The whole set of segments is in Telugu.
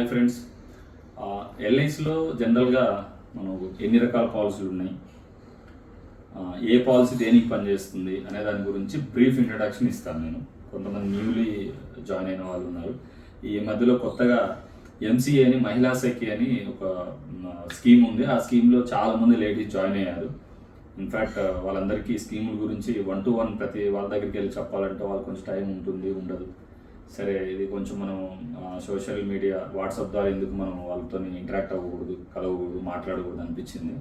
హాయ్ ఫ్రెండ్స్ ఎల్ఐసిలో జనరల్గా మనం ఎన్ని రకాల పాలసీలు ఉన్నాయి? ఏ పాలసీ దేనికి పనిచేస్తుంది అనే దాని గురించి బ్రీఫ్ ఇంట్రడక్షన్ ఇస్తాను నేను. కొంతమంది న్యూలీ జాయిన్ అయిన వాళ్ళు ఉన్నారు. ఈ మధ్యలో కొత్తగా ఎంసీఏ అని మహిళా సఖి అని ఒక స్కీమ్ ఉంది. ఆ స్కీమ్లో చాలామంది లేడీస్ జాయిన్ అయ్యారు. ఇన్ఫ్యాక్ట్ వాళ్ళందరికీ స్కీముల గురించి వన్ టు వన్ ప్రతి వాళ్ళ దగ్గరికి వెళ్ళి చెప్పాలంటే వాళ్ళకి కొంచెం టైం ఉంటుంది ఉండదు. సరే ఇది కొంచెం మనం సోషల్ మీడియా వాట్సాప్ ద్వారా ఎందుకు మనం వాళ్ళతో ఇంటరాక్ట్ అవ్వకూడదు కలవకూడదు మాట్లాడకూడదు అనిపించింది?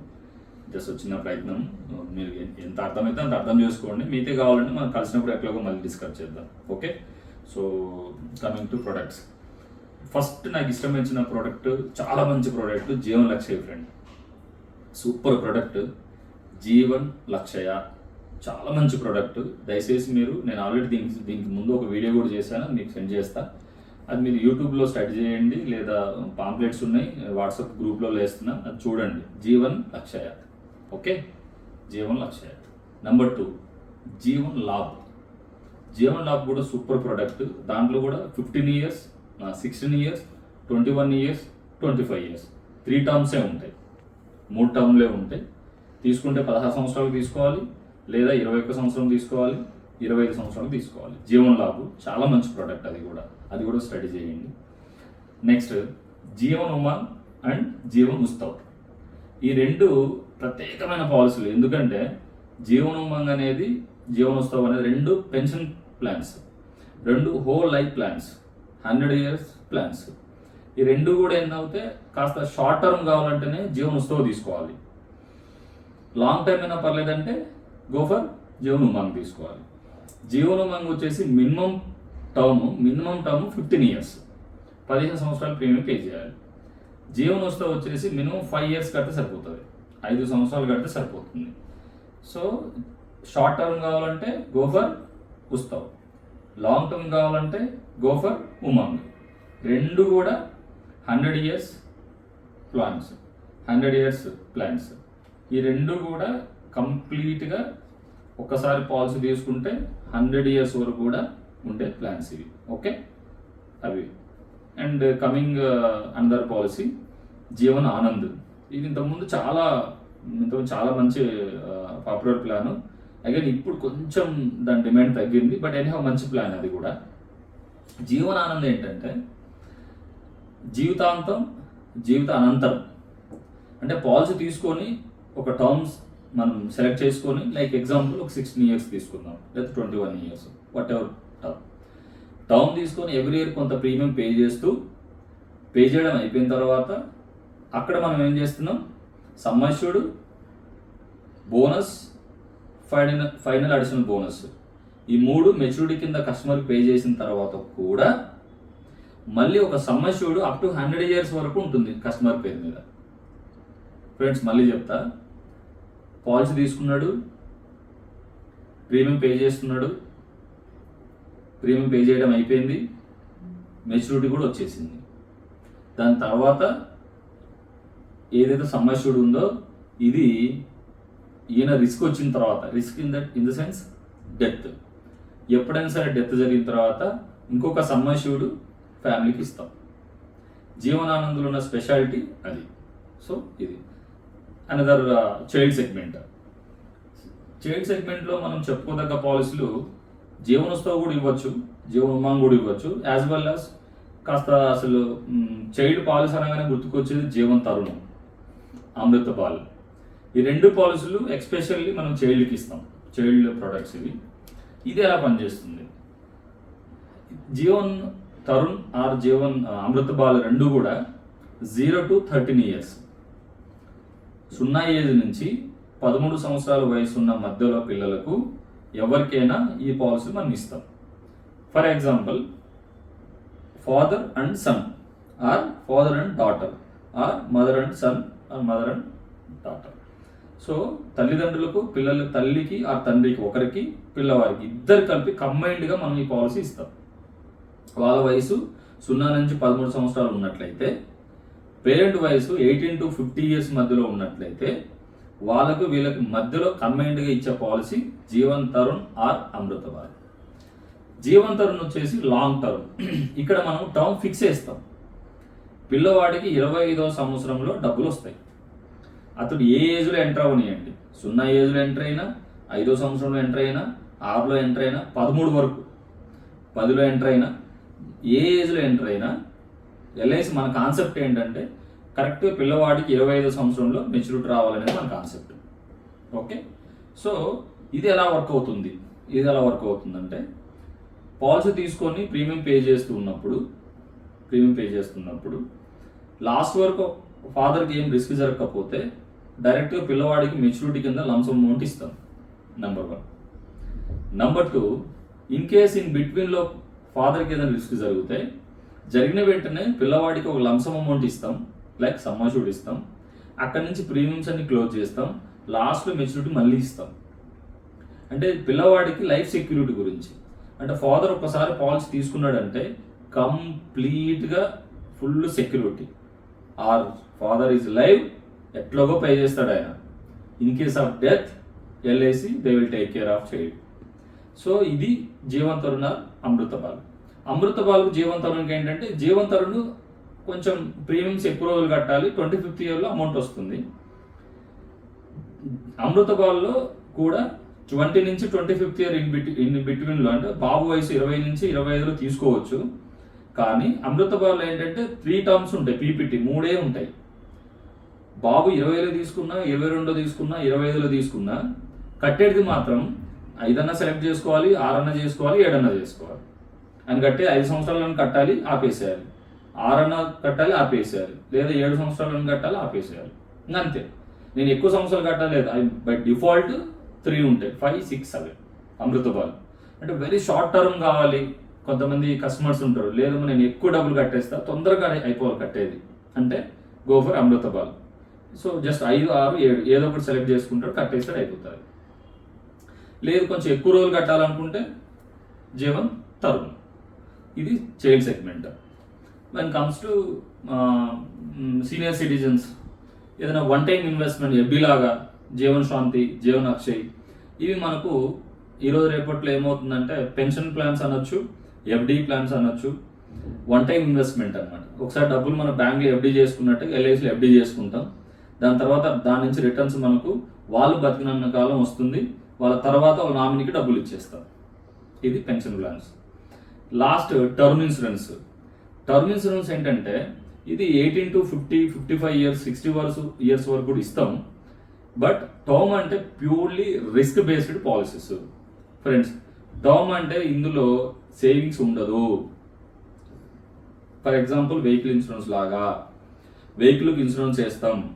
జస్ట్ వచ్చిన ప్రయత్నం. మీరు ఎంత అర్థమైతే అంత అర్థం చేసుకోండి. మీతే కావాలంటే మనం కలిసినప్పుడు ఎట్లాగో మళ్ళీ డిస్కస్ చేద్దాం. Okay? So coming to products. First నాకు ఇష్టమైన ప్రోడక్ట్ చాలా మంచి product Jeevan Lakshya friend. Super product Jeevan Lakshya. చాలా మంచి ప్రోడక్ట్ దయచేసి మీరు నేను ఆల్రెడీ దీనికి దీనికి ముందు ఒక వీడియో కూడా చేశాను మీకు సెండ్ చేస్తా. అది మీరు యూట్యూబ్లో స్టడీ చేయండి లేదా పాంప్లెట్స్ ఉన్నాయి వాట్సాప్ గ్రూప్లో వేస్తున్నా అది చూడండి. జీవన్ లక్షయాత్. Okay? Jeevan లక్షయాత్. Number two Jeevan Labh. Jeevan Labh కూడా సూపర్ ప్రోడక్ట్ దాంట్లో కూడా fifteen years sixteen years twenty one years twenty five years three టర్మ్సే ఉంటాయి. మూడు టర్మ్లే ఉంటాయి. తీసుకుంటే పదహారు సంవత్సరాలు తీసుకోవాలి. లేదా ఇరవై ఒక్క సంవత్సరం తీసుకోవాలి ఇరవై ఐదు సంవత్సరాలు తీసుకోవాలి. జీవన్ లాభు చాలా మంచి ప్రోడక్ట్ అది కూడా. అది కూడా స్టడీ చేయండి. నెక్స్ట్ జీవన్ ఉమాన్ అండ్ జీవన్ ఉత్సవ్ ఈ రెండు ప్రత్యేకమైన పాలసీలు ఎందుకంటే జీవన్ ఉమంగ్ అనేది జీవన్ ఉత్సవ్ అనేది రెండు పెన్షన్ ప్లాన్స్ రెండు whole life plans hundred years plans ఈ రెండు కూడా ఏంటంటే కాస్త షార్ట్ టర్మ్ కావాలంటేనే జీవన్ ఉత్సవ్ తీసుకోవాలి. లాంగ్ టర్మ్ అయినా పర్లేదంటే గోఫర్ జీవన్ ఉమాంగ్ తీసుకోవాలి. జీవన్ ఉమాంగ్ వచ్చేసి minimum term minimum term fifteen years. పదిహేను సంవత్సరాలు ప్రీమియం పే చేయాలి. జీవన్ వస్తే వచ్చేసి మినిమం ఫైవ్ ఇయర్స్ కడితే సరిపోతుంది. ఐదు సంవత్సరాలు కడితే సరిపోతుంది. సో షార్ట్ టర్మ్ కావాలంటే గోఫర్ ఉస్తావ్. లాంగ్ టర్మ్ కావాలంటే గోఫర్ ఉమాంగ్. రెండు కూడా hundred years plans. Hundred years plans. ఈ రెండు కూడా కంప్లీట్గా ఒక్కసారి పాలసీ తీసుకుంటే హండ్రెడ్ ఇయర్స్ వరకు కూడా ఉండే ప్లాన్స్ ఇవి. ఓకే? అవి. And coming under policy Jeevan Anand. ఇది ఇంతకుముందు చాలా ఇంతకుముందు చాలా మంచి పాపులర్ ప్లాన్ అగైన్ ఇప్పుడు కొంచెం దాని డిమాండ్ తగ్గింది బట్ ఎనీహో మంచి ప్లాన్ అది కూడా. జీవన ఆనందం ఏంటంటే జీవితాంతం జీవిత అనంతరం అంటే పాలసీ తీసుకొని ఒక టర్మ్స్ మనం సెలెక్ట్ చేసుకొని లైక్ ఎగ్జాంపుల్ ఒక సిక్స్టీన్ ఇయర్స్ తీసుకుందాం లేదా twenty one years whatever term term తీసుకొని ఎవ్రీ ఇయర్ కొంత ప్రీమియం పే చేస్తూ పే చేయడం అయిపోయిన తర్వాత అక్కడ మనం ఏం చేస్తున్నాం? Sum assured bonus final final additional bonus ఈ మూడు మెచ్యూరిటీ కింద కస్టమర్ పే చేసిన తర్వాత కూడా మళ్ళీ ఒక sum assured up to hundred years వరకు ఉంటుంది కస్టమర్ పేరు మీద. ఫ్రెండ్స్ మళ్ళీ చెప్తా. పాలసీ తీసుకున్నాడు ప్రీమియం పే చేస్తున్నాడు ప్రీమియం పే చేయడం అయిపోయింది మెచ్యూరిటీ కూడా వచ్చేసింది. దాని తర్వాత ఏదైతే సమ్మర్ష్యూడ్ ఉందో ఇది ఈయన రిస్క్ వచ్చిన తర్వాత risk in that in the sense death ఎప్పుడైనా సరే డెత్ జరిగిన తర్వాత ఇంకొక సమ్మర్ష్యూడ్ ఫ్యామిలీకి ఇస్తాం. జీవనానందులు ఉన్న స్పెషాలిటీ అది. సో ఇది. అనదర్ చైల్డ్ సెగ్మెంట్ చైల్డ్ సెగ్మెంట్లో మనం చెప్పుకోదగ్గ పాలసీలు జీవనోత్సవం కూడా ఇవ్వచ్చు జీవన ఉమాంగ్ కూడా ఇవ్వచ్చు యాజ్ వెల్ యాజ్ కాస్త అసలు చైల్డ్ పాలసీ అనగానే గుర్తుకొచ్చేది జీవన్ తరుణం అమృత పాల్. ఈ రెండు పాలసీలు ఎక్స్పెషల్లీ మనం చైల్డ్కి ఇస్తాం చైల్డ్ ప్రొడక్ట్స్ ఇవి. ఇది ఎలా పనిచేస్తుంది? Jeevan Tarun or Jeevan Amrutha ball రెండు కూడా జీరో టు థర్టీన్ ఇయర్స్ సున్నా ఏజ్ నుంచి పదమూడు సంవత్సరాల వయసు ఉన్న మధ్యలో పిల్లలకు ఎవరికైనా ఈ పాలసీ మనం ఇస్తాం for example father and son or father and daughter or mother and son or mother and daughter. So తల్లిదండ్రులకు పిల్లల తల్లికి ఆ తండ్రికి ఒకరికి పిల్లవారికి ఇద్దరు కలిపి కంబైన్డ్గా మనం ఈ పాలసీ ఇస్తాం. వాళ్ళ వయసు సున్నా నుంచి పదమూడు సంవత్సరాలు ఉన్నట్లయితే పేరెంట్ వయసు ఎయిటీన్ టు ఫిఫ్టీ ఇయర్స్ మధ్యలో ఉన్నట్లయితే వాళ్ళకు వీళ్ళకి మధ్యలో కంబైన్డ్గా ఇచ్చే పాలసీ జీవన్ తరుణ్ ఆర్ అమృతవారి జీవన్ తరుణ్ వచ్చేసి లాంగ్ టర్మ్. ఇక్కడ మనం టర్మ్ ఫిక్స్ చేస్తాం. పిల్లవాడికి ఇరవై ఐదవ సంవత్సరంలో డబ్బులు వస్తాయి. అతడు ఏ ఏజ్లో ఎంటర్ అవనియండి సున్నా ఏజ్లో ఎంటర్ అయినా ఐదో సంవత్సరంలో ఎంటర్ అయినా ఆరులో ఎంటర్ అయినా పదమూడు వరకు. పదిలో ఎంటర్ అయినా ఏ ఏజ్లో ఎంటర్ అయినా ఎల్ఐసి మన కాన్సెప్ట్ ఏంటంటే కరెక్ట్గా పిల్లవాడికి ఇరవై ఐదు సంవత్సరంలో మెచ్యూరిటీ రావాలనేది మన కాన్సెప్ట్ ఓకే సో ఇది ఎలా వర్క్ అవుతుంది? ఇది ఎలా వర్క్ అవుతుందంటే పాలసీ తీసుకొని ప్రీమియం పే చేస్తూ ఉన్నప్పుడు ప్రీమియం పే చేస్తున్నప్పుడు లాస్ట్ వరకు ఫాదర్కి ఏం రిస్క్ జరగకపోతే డైరెక్ట్గా పిల్లవాడికి మెచ్యూరిటీ కింద లంసమ్ అమౌంట్ ఇస్తాం. Number one number two in case in బిట్వీన్లో ఫాదర్కి ఏదైనా రిస్క్ జరిగితే జరిగిన వెంటనే పిల్లవాడికి ఒక లంసమ్ అమౌంట్ ఇస్తాం లైక్ సమ్మాషూడ్ ఇస్తాం. అక్కడి నుంచి ప్రీమియమ్స్ అన్ని క్లోజ్ చేస్తాం. లాస్ట్లో మెచ్యూరిటీ మళ్ళీ ఇస్తాం. అంటే పిల్లవాడికి లైఫ్ సెక్యూరిటీ గురించి. అంటే ఫాదర్ ఒకసారి పాలసీ తీసుకున్నాడంటే కంప్లీట్గా full security or father is live ఎట్లాగో పే చేస్తాడు ఆయన. In case of death LIC they will take care of child so ఇది జీవంతరుణ అమృతపాలు. అమృత బాలు జీవన్ తరుణ్కి ఏంటంటే జీవన్ తరుణ్ కొంచెం ప్రీమియమ్స్ ఎక్కువ రోజులు కట్టాలి. ట్వంటీ ఫిఫ్త్ ఇయర్లో అమౌంట్ వస్తుంది. అమృత బాల్లో కూడా ట్వంటీ నుంచి twenty fifth year in bit in బిట్వీన్లో అంటే బాబు వయసు ఇరవై నుంచి ఇరవై ఐదులో తీసుకోవచ్చు. కానీ అమృత బాల్లో ఏంటంటే త్రీ టర్మ్స్ ఉంటాయి పీపీటీ మూడే ఉంటాయి. బాబు ఇరవైలో తీసుకున్నా ఇరవై రెండులో తీసుకున్నా ఇరవై ఐదులో తీసుకున్నా కట్టేది మాత్రం ఐదన్నా సెలెక్ట్ చేసుకోవాలి ఆరన్నా చేసుకోవాలి ఏడన్నా చేసుకోవాలి. అని కట్టి ఐదు సంవత్సరాలను కట్టాలి ఆపేసేయాలి. ఆరన్నా కట్టాలి ఆపేసేయాలి. లేదా ఏడు సంవత్సరాలను కట్టాలి ఆపేసేయాలి. అంతే నేను ఎక్కువ సంవత్సరాలు కట్టలేదు బై డిఫాల్ట్ త్రీ ఉంటాయి. Five six seven Amritbaal అంటే వెరీ షార్ట్ టర్మ్ కావాలి. కొంతమంది కస్టమర్స్ ఉంటారు. లేదా నేను ఎక్కువ డబ్బులు కట్టేస్తా. తొందరగా అయిపోవాలి కట్టేది. అంటే go for Amritbaal so just ఐదు ఆరు ఏడు ఏదో ఒకటి సెలెక్ట్ చేసుకుంటాడు కట్టేస్తాడు అయిపోతుంది లేదు కొంచెం ఎక్కువ రోజులు కట్టాలనుకుంటే జీవన్ తరుణ్ ఇది child segment when comes to senior citizens ఏదైనా వన్ టైం ఇన్వెస్ట్మెంట్ ఎఫ్బి లాగా జీవన్ శాంతి జీవన్ అక్షయ్ ఇవి మనకు ఈరోజు రేపట్లో ఏమవుతుందంటే పెన్షన్ ప్లాన్స్ అనొచ్చు ఎఫ్డి ప్లాన్స్ అనొచ్చు వన్ టైం ఇన్వెస్ట్మెంట్ అనమాట ఒకసారి డబ్బులు మన బ్యాంక్లో ఎఫ్డి చేసుకున్నట్టు ఎల్ఐసిలో ఎఫ్డి చేసుకుంటాం. దాని తర్వాత దాని నుంచి రిటర్న్స్ మనకు వాళ్ళు బతికినన్న కాలం వస్తుంది. వాళ్ళ తర్వాత వాళ్ళ నామినీకి డబ్బులు ఇచ్చేస్తారు ఇది pension plans last term insurance. Term insurance ఏంటంటే ఇది eighteen to fifty fifty five years sixty verse years వరకు కూడా ఇస్తాం. బట్ టర్మ్ అంటే purely risk based policies. Friends term అంటే ఇందులో సేవింగ్స్ ఉండదు. ఫర్ ఎగ్జాంపుల్ వెహికల్ ఇన్సూరెన్స్ లాగా. వెహికల్కి ఇన్సూరెన్స్ చేస్తాం.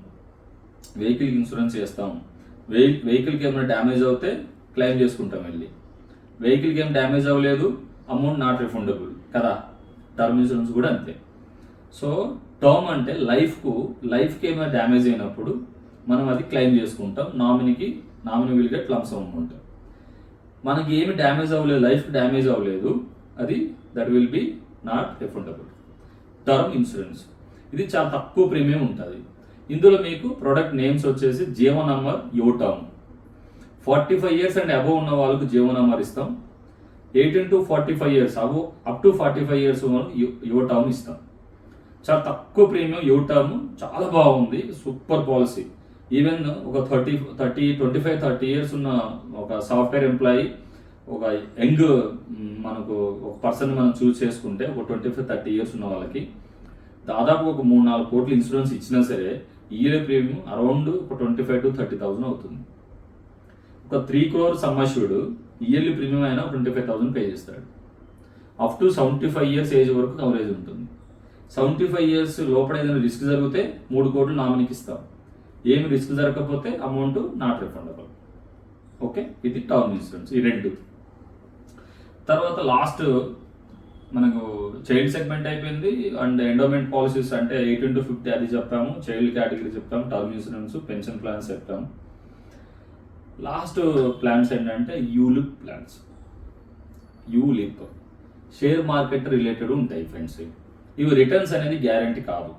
వెహికల్కి ఇన్సూరెన్స్ చేస్తాం. వెహి వెహికల్కి ఏమైనా డ్యామేజ్ అవుతే క్లెయిమ్ చేసుకుంటాం వెళ్ళి. వెహికల్కి ఏం డ్యామేజ్ అవ్వలేదు. అమౌంట్ నాట్ రిఫండబుల్ కదా? టర్మ్ ఇన్సూరెన్స్ కూడా అంతే. సో టర్మ్ అంటే లైఫ్కు లైఫ్కి ఏమైనా డ్యామేజ్ అయినప్పుడు మనం అది క్లెయిమ్ చేసుకుంటాం. నామినీకి నామినీ విల్ గెట్ అమౌంట్. మనకి ఏమి డ్యామేజ్ అవ్వలేదు లైఫ్ డ్యామేజ్ అవ్వలేదు అది that will be not refundable. Term insurance. ఇది చాలా తక్కువ ప్రీమియం ఉంటుంది. ఇందులో మీకు ప్రొడక్ట్ నేమ్స్ వచ్చేసి జీవో నంబర్ యో term. Forty five years and above ఉన్న వాళ్ళకు జీవో నంబర్ ఇస్తాం. Eighteen to forty five years అవు up to forty five years Yuva term ఇస్తాం చాలా తక్కువ ప్రీమియం యువ టర్మ్ చాలా బాగుంది. సూపర్ పాలసీ ఈవెన్ ఒక thirty thirty twenty five thirty years ఉన్న ఒక సాఫ్ట్వేర్ ఎంప్లాయీ ఒక యంగ్ మనకు ఒక పర్సన్ మనం చూస్ చేసుకుంటే ఒక ట్వంటీ ఫైవ్ థర్టీ ఇయర్స్ ఉన్న వాళ్ళకి దాదాపు ఒక మూడు నాలుగు కోట్ల ఇన్సూరెన్స్ ఇచ్చినా సరే ఇయర్ ప్రీమియం అరౌండ్ ఒక twenty five to thirty thousand అవుతుంది. ఒక three crore sum assured yearly premium అయినా ట్వంటీ ఫైవ్ థౌసండ్ పే చేస్తాడు. Up to seventy five years age వరకు కవరేజ్ ఉంటుంది. సెవెంటీ ఫైవ్ ఇయర్స్ లోపల ఏదైనా రిస్క్ జరిగితే మూడు కోట్లు నామినీకి ఇస్తాం. ఏమి రిస్క్ జరగకపోతే అమౌంట్ నాట్ రిఫండబుల్. ఓకే? ఇది టర్మ్ ఇన్సూరెన్స్ ఈ రెండు. తర్వాత లాస్ట్ మనకు చైల్డ్ సెగ్మెంట్ అయిపోయింది. అండ్ ఎండోమెంట్ పాలసీస్ అంటే ఎయిటీన్ టు ఫిఫ్టీ అది చెప్పాము. చైల్డ్ కేటగిరీ చెప్పాము టర్మ్ ఇన్సూరెన్స్ పెన్షన్ ప్లాన్స్ చెప్పాము. లాస్ట్ ప్లాన్స్ ఏంటంటే ULIP plans. ULIP. Share market related ఉంటాయి ఫ్రెండ్స్. ఇవి రిటర్న్స్ అనేది గ్యారంటీ కాదు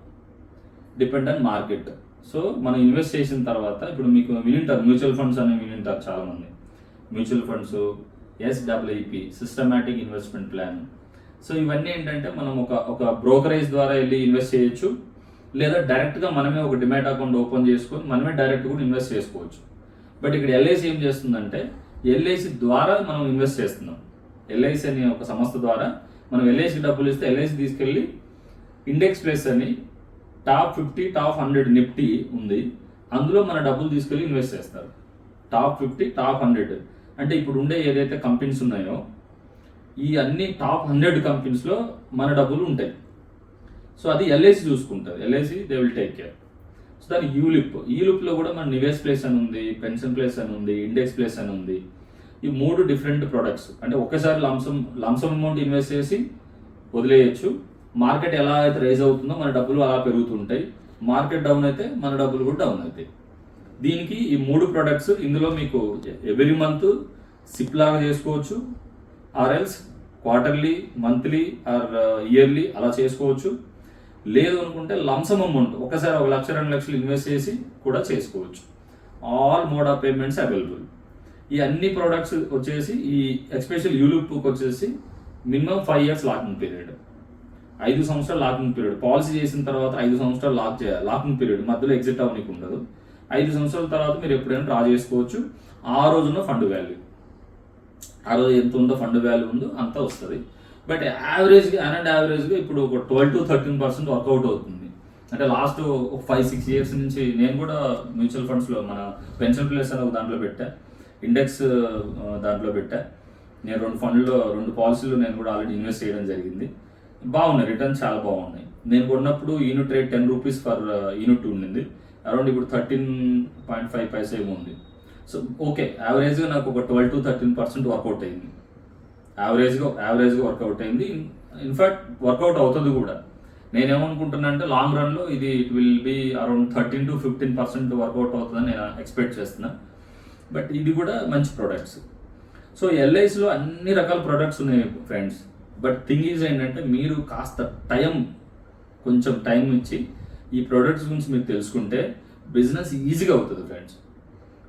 డిపెండ్ ఆన్ మార్కెట్. సో మనం ఇన్వెస్ట్ చేసిన తర్వాత ఇప్పుడు మీకు వినింటారు మ్యూచువల్ ఫండ్స్ అనేవి వినింటారు చాలామంది. Mutual funds SWP systematic investment plan. So ఇవన్నీ ఏంటంటే మనం ఒక ఒక బ్రోకరేజ్ ద్వారా వెళ్ళి ఇన్వెస్ట్ చేయొచ్చు. లేదా డైరెక్ట్గా మనమే ఒక డిమాట్ అకౌంట్ ఓపెన్ చేసుకొని మనమే డైరెక్ట్ కూడా ఇన్వెస్ట్ చేసుకోవచ్చు. బట్ ఇక్కడ ఎల్ఐసి ఏం చేస్తుందంటే ఎల్ఐసి ద్వారా మనం ఇన్వెస్ట్ చేస్తున్నాం. ఎల్ఐసి అనే ఒక సంస్థ ద్వారా మనం ఎల్ఐసి డబ్బులు ఇస్తే ఎల్ఐసి తీసుకెళ్ళి ఇండెక్స్ ప్లేస్ అని top fifty top hundred Nifty ఉంది. అందులో మన డబ్బులు తీసుకెళ్ళి ఇన్వెస్ట్ చేస్తారు. Top fifty top hundred. అంటే ఇప్పుడు ఉండే ఏదైతే కంపెనీస్ ఉన్నాయో ఈ అన్ని టాప్ హండ్రెడ్ కంపెనీస్లో మన డబ్బులు ఉంటాయి. సో అది ఎల్ఐసి చూసుకుంటుంది. LIC they will take care so దాని యూలిప్ యూలిప్లో కూడా మన నివేస్ ప్లేస్ అని ఉంది పెన్షన్ ప్లేస్ అని ఉంది ఇండెక్స్ ప్లేస్ అని ఉంది. ఈ మూడు డిఫరెంట్ ప్రొడక్ట్స్ అంటే ఒకేసారి లంసం లంసం అమౌంట్ ఇన్వెస్ట్ చేసి వదిలేయచ్చు. మార్కెట్ ఎలా అయితే రైజ్ అవుతుందో మన డబ్బులు అలా పెరుగుతుంటాయి. మార్కెట్ డౌన్ అయితే మన డబ్బులు కూడా డౌన్ అవుతాయి. దీనికి ఈ మూడు ప్రొడక్ట్స్ ఇందులో మీకు ఎవ్రీ మంత్ సిప్ లాగా చేసుకోవచ్చు. ఆర్ఎల్స్ quarterly monthly or yearly uh, అలా చేసుకోవచ్చు. లేదు అనుకుంటే లంసమ్ అమౌంట్ ఒకసారి ఒక లక్ష రెండు లక్షలు ఇన్వెస్ట్ చేసి కూడా చేసుకోవచ్చు. All mode of payments available ఈ అన్ని ప్రోడక్ట్స్ వచ్చేసి ఈ ఎక్స్పెషల్ యూలుప్కి వచ్చేసి minimum five years locking period ఐదు సంవత్సరాలు లాకింగ్ పీరియడ్ పాలసీ చేసిన తర్వాత ఐదు సంవత్సరాలు లాక్ చేయాలి లాకింగ్ పీరియడ్ మధ్యలో ఎగ్జిట్ అవ్వనికి ఉండదు. ఐదు సంవత్సరాల తర్వాత మీరు ఎప్పుడైనా డ్రా చేసుకోవచ్చు. ఆ రోజున ఫండ్ వాల్యూ ఆ రోజు ఎంత ఉందో ఫండ్ వాల్యూ ఉందో అంత వస్తుంది. బట్ యావరేజ్గా అన్ అండ్ యావరేజ్గా ఇప్పుడు ఒక twelve to thirteen percent work out అవుతుంది. అంటే లాస్ట్ ఒక ఫైవ్ సిక్స్ ఇయర్స్ నుంచి నేను కూడా మ్యూచువల్ ఫండ్స్లో మన పెన్షన్ ప్లేస్ అని ఒక దాంట్లో పెట్టా. ఇండెక్స్ దాంట్లో పెట్టా. నేను రెండు ఫండ్లో రెండు పాలసీలు నేను కూడా ఆల్రెడీ ఇన్వెస్ట్ చేయడం జరిగింది. బాగున్నాయి రిటర్న్స్ చాలా బాగున్నాయి. నేను కొన్నప్పుడు unit rate ten rupees for unit ఉండింది. అరౌండ్ ఇప్పుడు థర్టీన్ పాయింట్ ఫైవ్ పైసా ఏమో ఉంది. సో ఓకే యావరేజ్గా నాకు ఒక twelve to thirteen percent work out అయింది. యావరేజ్గా యావరేజ్గా వర్కౌట్ అయింది. ఇన్ఫాక్ట్ వర్కౌట్ అవుతుంది కూడా. నేనేమనుకుంటున్నా అంటే లాంగ్ రన్లో ఇది it will be around thirteen to fifteen percent work out అవుతుందని నేను ఎక్స్పెక్ట్ చేస్తున్నా. బట్ ఇది కూడా మంచి ప్రొడక్ట్స్ సో ఎల్ఐసిలో అన్ని రకాల ప్రొడక్ట్స్ ఉన్నాయి ఫ్రెండ్స్ బట్ థింగ్ ఈజ్ ఏంటంటే మీరు కాస్త టైం కొంచెం టైం ఇచ్చి ఈ ప్రొడక్ట్స్ గురించి మీరు తెలుసుకుంటే బిజినెస్ ఈజీగా అవుతుంది ఫ్రెండ్స్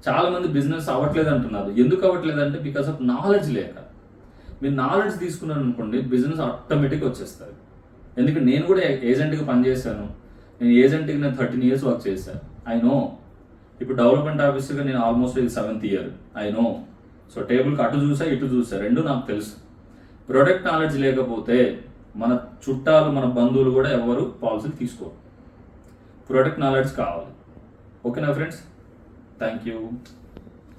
చాలా మంది బిజినెస్ అవ్వట్లేదు అంటున్నారు. ఎందుకు అవ్వట్లేదు అంటే బికాస్ ఆఫ్ నాలెడ్జ్ లేక. మీరు నాలెడ్జ్ తీసుకున్నారు అనుకోండి బిజినెస్ ఆటోమేటిక్గా వచ్చేస్తారు ఎందుకంటే నేను కూడా ఏజెంట్గా పనిచేశాను. నేను ఏజెంట్కి నేను థర్టీన్ ఇయర్స్ వర్క్ చేశాను. ఐ నో ఇప్పుడు డెవలప్మెంట్ ఆఫీసర్గా నేను ఆల్మోస్ట్ ఇది seventh year I know so టేబుల్కి అటు చూసా ఇటు చూసా రెండు నాకు తెలుసు. ప్రొడక్ట్ నాలెడ్జ్ లేకపోతే మన చుట్టాలు మన బంధువులు కూడా ఎవరు పాలసీలు తీసుకోరు. ప్రొడక్ట్ నాలెడ్జ్ కావాలి. ఓకేనా ఫ్రెండ్స్ థ్యాంక్ యూ